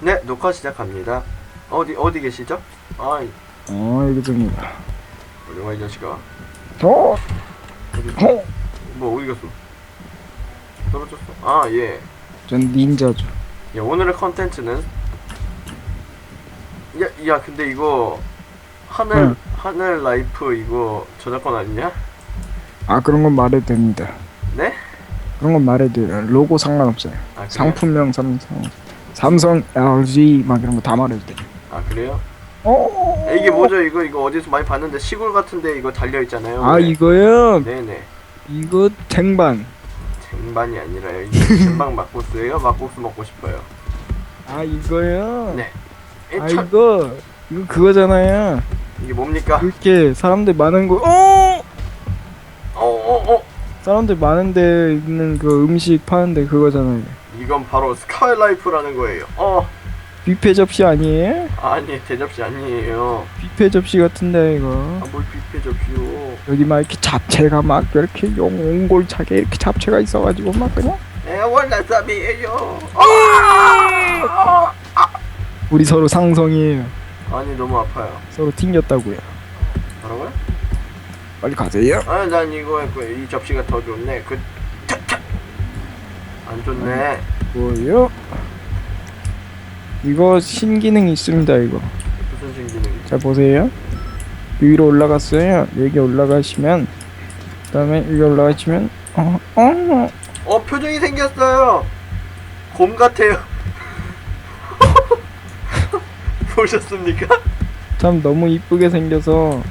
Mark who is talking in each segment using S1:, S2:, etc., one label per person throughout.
S1: 네, 녹화 시작합니다. 어디 어디 계시죠? 아,
S2: 어 여기입니다.
S1: 어디 와이 자식아.
S2: 어,
S1: 어디?
S2: 어.
S1: 뭐 어디 갔어? 떨어졌어. 아, 예.
S2: 전 닌자죠.
S1: 야, 오늘의 컨텐츠는 야, 야, 근데 이거 하늘
S2: 응.
S1: 하늘 라이프 이거 저작권 아니냐?
S2: 아 그런 건 말해도 됩니다.
S1: 네?
S2: 그런 건 말해도 돼요. 로고 상관없어요.
S1: 아, 그래요?
S2: 상품명 삼성, 삼성, LG 막 이런 거 다 말해도 돼.
S1: 아, 그래요?
S2: 어.
S1: 야, 이게 뭐죠? 이거 이거 어디서 많이 봤는데 시골 같은데 이거 달려 있잖아요.
S2: 아
S1: 왜?
S2: 이거요.
S1: 네네.
S2: 이거 쟁반.
S1: 쟁반이 아니라요. 금방 막국수예요. 막국수 먹고 싶어요.
S2: 아 이거요.
S1: 네.
S2: 이아
S1: 철-
S2: 이거 이거 그거잖아요.
S1: 이게 뭡니까?
S2: 이렇게 사람들 많은 거. 어.
S1: 어, 어, 어.
S2: 사람들 많은데 있는 그 음식 파는데 그거잖아요.
S1: 이건 바로 스카이라이프라는 거예요. 어,
S2: 뷔페 접시 아니에요?
S1: 아니 대접시 아니에요.
S2: 뷔페 접시 같은데 이거.
S1: 아, 뭘 뷔페 접시요?
S2: 여기 막 이렇게 잡채가 막 이렇게 옹골차게 이렇게 잡채가 있어가지고 막 그냥
S1: 애월나쌈이에요. 아!
S2: 우리 서로 상성이에요.
S1: 아니 너무 아파요.
S2: 서로 튕겼다고요.
S1: 뭐라고요?
S2: 빨리 가세요.
S1: 아니 난 이거 그, 이 접시가 더 좋네. 그. 안 좋네.
S2: 뭐요? 이거 신기능 있습니다 이거.
S1: 무슨 신기능?
S2: 잘 보세요. 위로 올라갔어요. 여기 올라가시면 그 다음에 여기 올라가시면 어, 어,
S1: 어 표정이 생겼어요. 곰 같아요. 보셨습니까?
S2: 참 너무 이쁘게 생겨서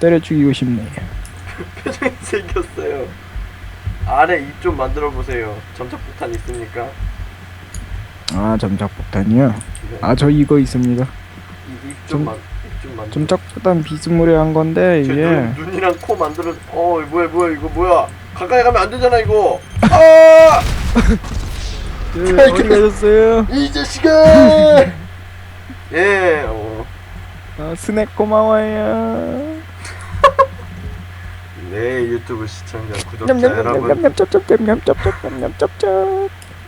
S2: 때려 죽이고 싶네요.
S1: 표정이 생겼어요. 아래 입 좀 만들어 보세요. 점착폭탄 있습니까?
S2: 아 점착폭탄이요?
S1: 네.
S2: 아저 이거 있습니다.
S1: 입좀
S2: 점-
S1: 만, 입좀.
S2: 점착폭탄 비스무리한 건데
S1: 제
S2: 이게
S1: 눈, 눈이랑 코 만들어. 어 뭐야 뭐야 이거 뭐야? 가까이 가면 안 되잖아 이거. 아!
S2: 예, 어디 가셨어요?
S1: 이 자식아! 예. 어.
S2: 아, 스낵 고마워요.
S1: 네 유튜브 시청자 구독자 여러분.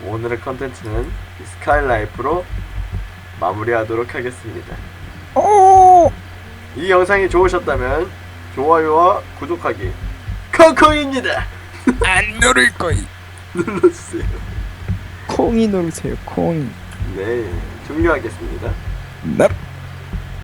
S1: 오늘의 컨텐츠는 스카이라이프로 마무리하도록 하겠습니다.
S2: 오!
S1: 이 영상이 좋으셨다면 좋아요와 구독하기 콩콩입니다.
S2: 안 누를 거이.
S1: 눌러주세요.
S2: 콩이 누르세요. 콩이.
S1: 네 종료하겠습니다.
S2: 넵.